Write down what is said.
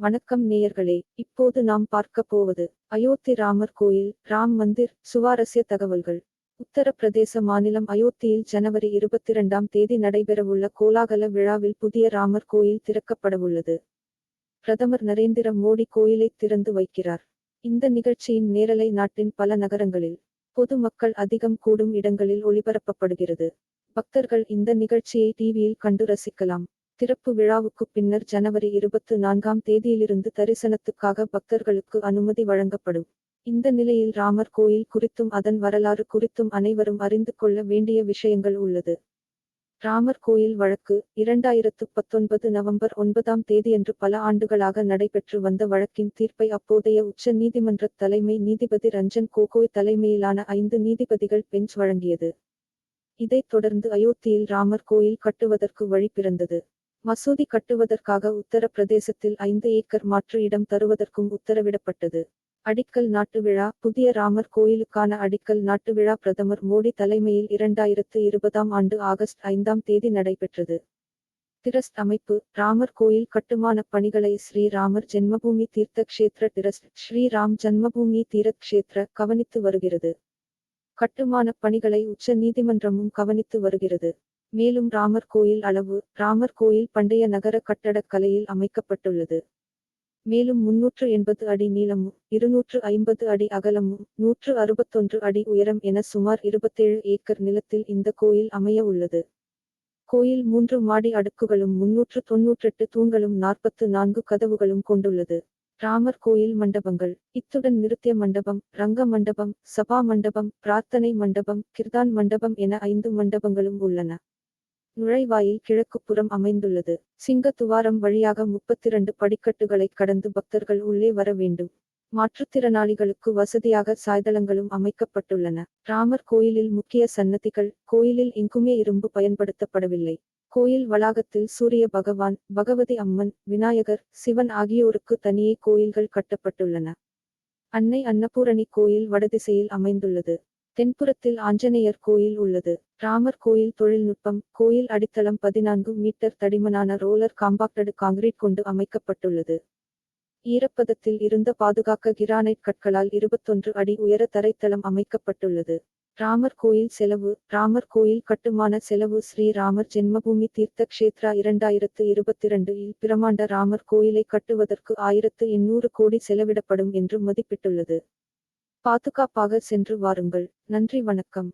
வணக்கம் நேயர்களே இப்போது நாம் பார்க்க போவது அயோத்தி ராமர் கோயில் ராம் மந்திர் சுவாரஸ்ய தகவல்கள். உத்தரப்பிரதேச மாநிலம் அயோத்தியில் ஜனவரி இருபத்திரண்டாம் தேதி நடைபெறவுள்ள கோலாகல விழாவில் புதிய ராமர் கோயில் திறக்கப்படவுள்ளது. பிரதமர் நரேந்திர மோடி கோயிலை திறந்து வைக்கிறார். இந்த நிகழ்ச்சியின் நேரலை நாட்டின் பல நகரங்களில் பொது மக்கள் அதிகம் கூடும் இடங்களில் ஒளிபரப்பப்படுகிறது. பக்தர்கள் இந்த நிகழ்ச்சியை டிவியில் கண்டு ரசிக்கலாம். திறப்பு விழாவுக்குப் பின்னர் ஜனவரி இருபத்து நான்காம் தேதியிலிருந்து தரிசனத்துக்காக பக்தர்களுக்கு அனுமதி வழங்கப்படும். இந்த நிலையில் ராமர் கோயில் குறித்தும் அதன் வரலாறு குறித்தும் அனைவரும் அறிந்து கொள்ள வேண்டிய விஷயங்கள் உள்ளது. ராமர் கோயில் வழக்கு இரண்டாயிரத்து பத்தொன்பது நவம்பர் ஒன்பதாம் தேதியன்று பல ஆண்டுகளாக நடைபெற்று வந்த வழக்கின் தீர்ப்பை அப்போதைய உச்ச நீதிமன்ற தலைமை நீதிபதி ரஞ்சன் கோகோய் தலைமையிலான ஐந்து நீதிபதிகள் பெஞ்ச் வழங்கியது. இதைத் தொடர்ந்து அயோத்தியில் ராமர் கோயில் கட்டுவதற்கு வழி பிறந்தது. மசூதி கட்டுவதற்காக உத்தரப்பிரதேசத்தில் ஐந்து ஏக்கர் மாற்று இடம் தருவதற்கும் உத்தரவிடப்பட்டது. அடிக்கல் நாட்டு விழா புதிய ராமர் கோயிலுக்கான அடிக்கல் நாட்டு விழா பிரதமர் மோடி தலைமையில் இரண்டாயிரத்து இருபதாம் ஆண்டு ஆகஸ்ட் ஐந்தாம் தேதி நடைபெற்றது. டிரஸ்ட் அமைப்பு ராமர் கோயில் கட்டுமான பணிகளை ஸ்ரீராமர் ஜென்மபூமி தீர்த்த க்ஷேத்ர டிரஸ்ட் ஸ்ரீராம் ஜன்மபூமி தீரத் கஷேத்திர கவனித்து வருகிறது. கட்டுமான பணிகளை உச்ச நீதிமன்றமும் கவனித்து வருகிறது. மேலும் ராமர் கோயில் அளவு ராமர் கோயில் பண்டைய நகர கட்டடக் கலையில் அமைக்கப்பட்டுள்ளது. மேலும் முன்னூற்று எண்பது அடி நீளமும் இருநூற்று ஐம்பது அடி அகலமும் நூற்று அறுபத்தொன்று அடி உயரம் என சுமார் இருபத்தேழு ஏக்கர் நிலத்தில் இந்த கோயில் அமைய உள்ளது. கோயில் மூன்று மாடி அடுக்குகளும் முன்னூற்று தொன்னூற்றெட்டு தூண்களும் நாற்பத்து நான்கு கதவுகளும் கொண்டுள்ளது. ராமர் கோயில் மண்டபங்கள் இத்துடன் நிறுத்திய மண்டபம் ரங்க மண்டபம் சபா மண்டபம் பிரார்த்தனை மண்டபம் கிர்தான் மண்டபம் என ஐந்து மண்டபங்களும் உள்ளன. நுழைவாயில் கிழக்குப்புறம் அமைந்துள்ளது. சிங்க துவாரம் வழியாக முப்பத்திரண்டு படிக்கட்டுகளை கடந்து பக்தர்கள் உள்ளே வர வேண்டும். மாற்றுத்திறனாளிகளுக்கு வசதியாக சாய்தளங்களும் அமைக்கப்பட்டுள்ளன. ராமர் கோயிலில் முக்கிய சன்னதிகள் கோயிலில் எங்குமே இரும்பு பயன்படுத்தப்படவில்லை. கோயில் வளாகத்தில் சூரிய பகவான் பகவதி அம்மன் விநாயகர் சிவன் ஆகியோருக்கு தனியே கோயில்கள் கட்டப்பட்டுள்ளன. அன்னை அன்னபூரணி கோயில் வடதிசையில் அமைந்துள்ளது. தென்புறத்தில் ஆஞ்சநேயர் கோயில் உள்ளது. ராமர் கோயில் தொழில்நுட்பம் கோயில் அடித்தளம் பதினான்கு மீட்டர் தடிமனான ரோலர் காம்பாக்டடு காங்கிரீட் கொண்டு அமைக்கப்பட்டுள்ளது. ஈரப்பதத்தில் இருந்த பாதுகாக்க கிரானைட் கற்களால் இருபத்தொன்று அடி உயர தரைத்தளம் அமைக்கப்பட்டுள்ளது. ராமர் கோயில் செலவு ராமர் கோயில் கட்டுமான செலவு ஸ்ரீராமர் ஜென்மபூமி தீர்த்த கஷேத்ரா இரண்டாயிரத்து இருபத்திரண்டு இல் பிரமாண்ட ராமர் கோயிலை கட்டுவதற்கு ஆயிரத்து எண்ணூறு கோடி செலவிடப்படும் என்று மதிப்பிட்டுள்ளது. பாதுகாப்பாக சென்று வாருங்கள். நன்றி வணக்கம்.